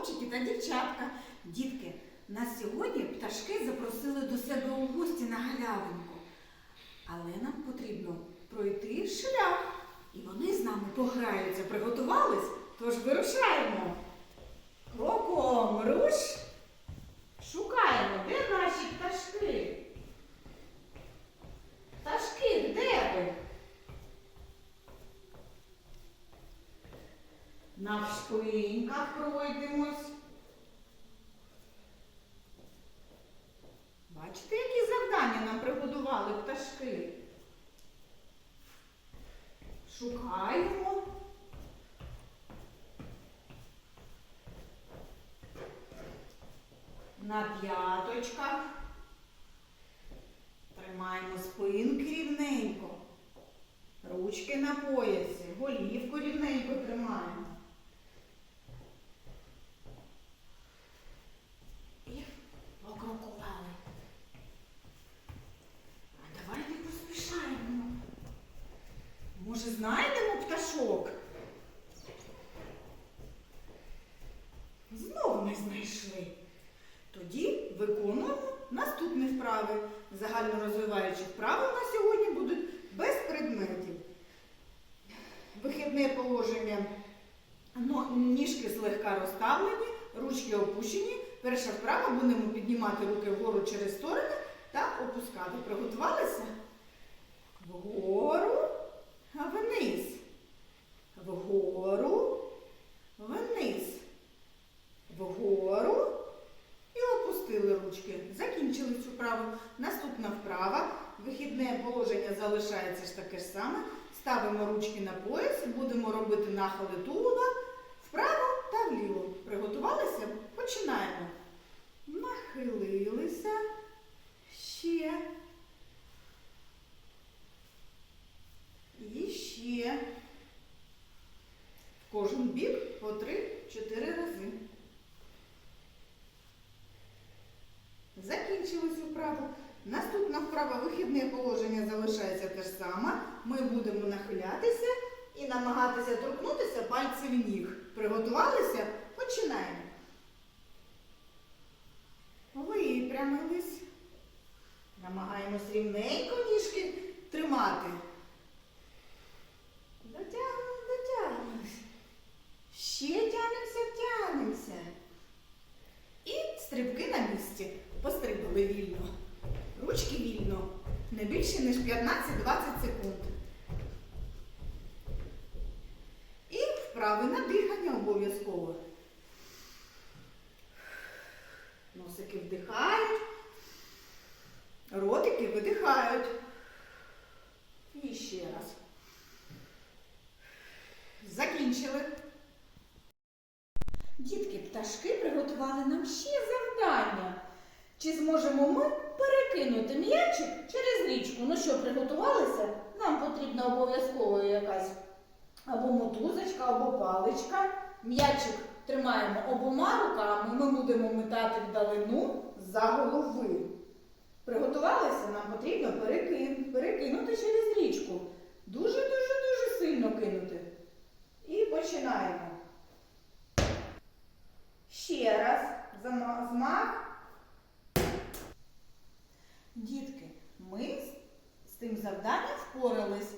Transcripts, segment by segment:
хлопчики та дівчатка. Дітки, нас сьогодні пташки запросили до себе у гості на галявинку. Але нам потрібно пройти шлях. І вони з нами пограються. Приготувались? Тож вирушаємо. Кроком руш. Шукаємо, де наші пташки. Пташки, де ви? Навшпиньках пройдемось. Бачите, які завдання нам приготували пташки? Шукаємо. На п'яточках. Тримаємо спинки рівненько. Ручки на поясі, голівку рівненько тримаємо. Може, знайдемо пташок? Знову не знайшли. Тоді виконуємо наступні вправи. Загально розвиваючі вправи у нас сьогодні будуть без предметів. Вихідне положення. Ну, ніжки злегка розставлені, ручки опущені. Перша вправа будемо піднімати руки вгору через сторони та опускати. Приготувалися? Вгору, а вниз. Вгору, вниз. Вгору і опустили ручки. Закінчили цю вправу. Наступна вправа. Вихідне положення залишається ж таке ж саме. Ставимо ручки на пояс, будемо робити нахили тулуба вправо та вліво. Приготувалися? Починаємо. Нахилилися. Ще. І ще. В кожен бік по 3-4 рази. Закінчили. Наступна вправа вихідне положення залишається те ж саме. Ми будемо нахилятися і намагатися торкнутися пальців ніг. Приготувалися? Починаємо. Випрямились. Намагаємось рівненько ніжки тримати. Пострибали вільно. Ручки вільно. Не більше, ніж 15-20 секунд. І вправи на дихання обов'язково. Носики вдихають. Ротики видихають. І ще раз. Закінчили. Дітки, пташки приготували нам ще завдання. Чи зможемо ми перекинути м'ячик через річку? Ну що, приготувалися? Нам потрібна обов'язково якась або мотузочка, або паличка. М'ячик тримаємо обома руками. Ми будемо метати вдалину за голови. Приготувалися? Нам потрібно перекинути через річку. Дуже-дуже-дуже сильно кинути. І починаємо. Ще раз. Зама- Змах. Дітки, ми з- з тим завданням впорались.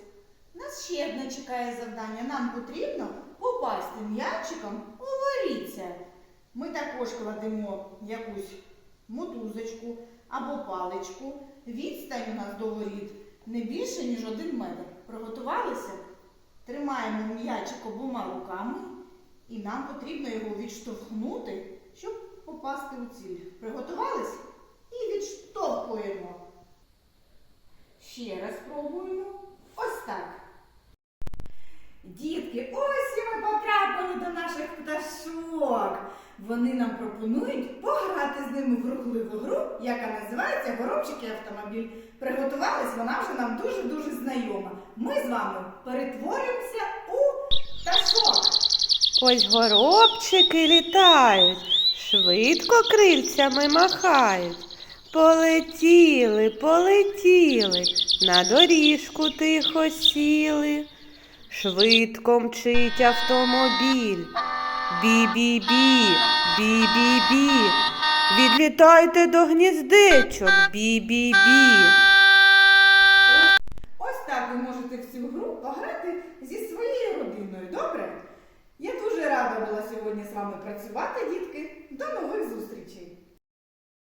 Нас ще одне чекає завдання. Нам потрібно попасти м'ячиком у воріться. Ми також кладемо якусь мотузочку або паличку. Відстань у нас до воріт не більше, ніж один метр. Приготувалися? Тримаємо м'ячик обома руками і нам потрібно його відштовхнути, щоб попасти у ціль. Приготувались? І відштовхуємо. Ще раз пробуємо. Ось так. Дітки, ось і ми потрапили до наших пташок. Вони нам пропонують пограти з ними в рухливу гру, яка називається Горобчик і автомобіль. Приготувались, вона вже нам дуже-дуже знайома. Ми з вами перетворюємося у пташок. Ось горобчики літають, швидко крильцями махають. Полетіли, полетіли, на доріжку тихо сіли. Швидко мчить автомобіль, бі-бі-бі, бі-бі-бі. Відлітайте до гніздечок, бі-бі-бі. Ось так ви можете в цю гру пограти зі своєю родиною, добре? Я дуже рада була сьогодні з вами працювати, дітки. До нових зустрічей!